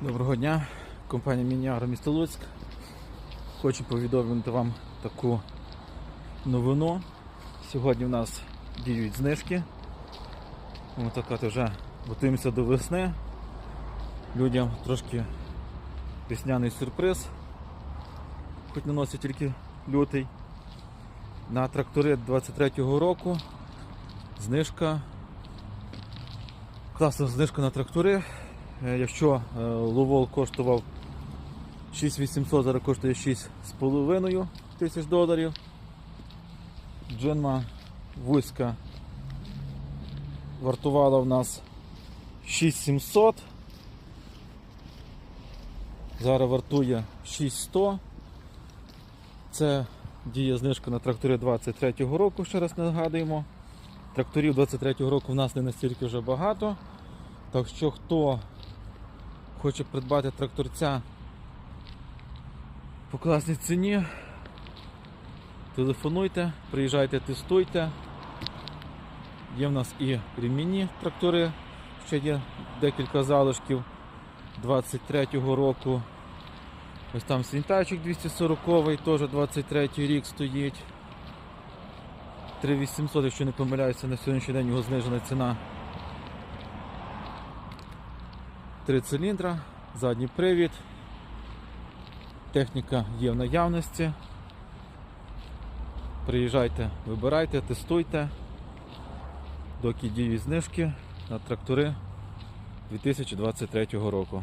Доброго дня, компанія Мініагро місто Луцьк. Хочу повідомити вам таку новину. Сьогодні в нас діють знижки. Така то вже готуємося до весни. Людям трошки весняний сюрприз, хоч наносить тільки лютий. На трактори 23-го року знижка. Класна знижка на трактори. Е, Якщо е, Ловол коштував 6800, зараз коштує 6,5 тисяч доларів. Джинма вузька вартувала в нас 6700. Зараз вартує 6100. Це діє знижка на трактори 23-го року, ще раз нагадуємо. Тракторів 23-го року в нас не настільки вже багато. Так що хто хоче придбати тракторця по класній ціні, телефонуйте, приїжджайте, тестуйте. Є в нас і ремінні трактори, ще є декілька залишків 23-го року. Ось там свінтачик 240 теж 23 рік стоїть. 3800, якщо не помиляюся, на сьогоднішній день його знижена ціна. Три циліндра, задній привід. Техніка є в наявності. Приїжджайте, вибирайте, тестуйте. Доки діють знижки на трактори 2023 року.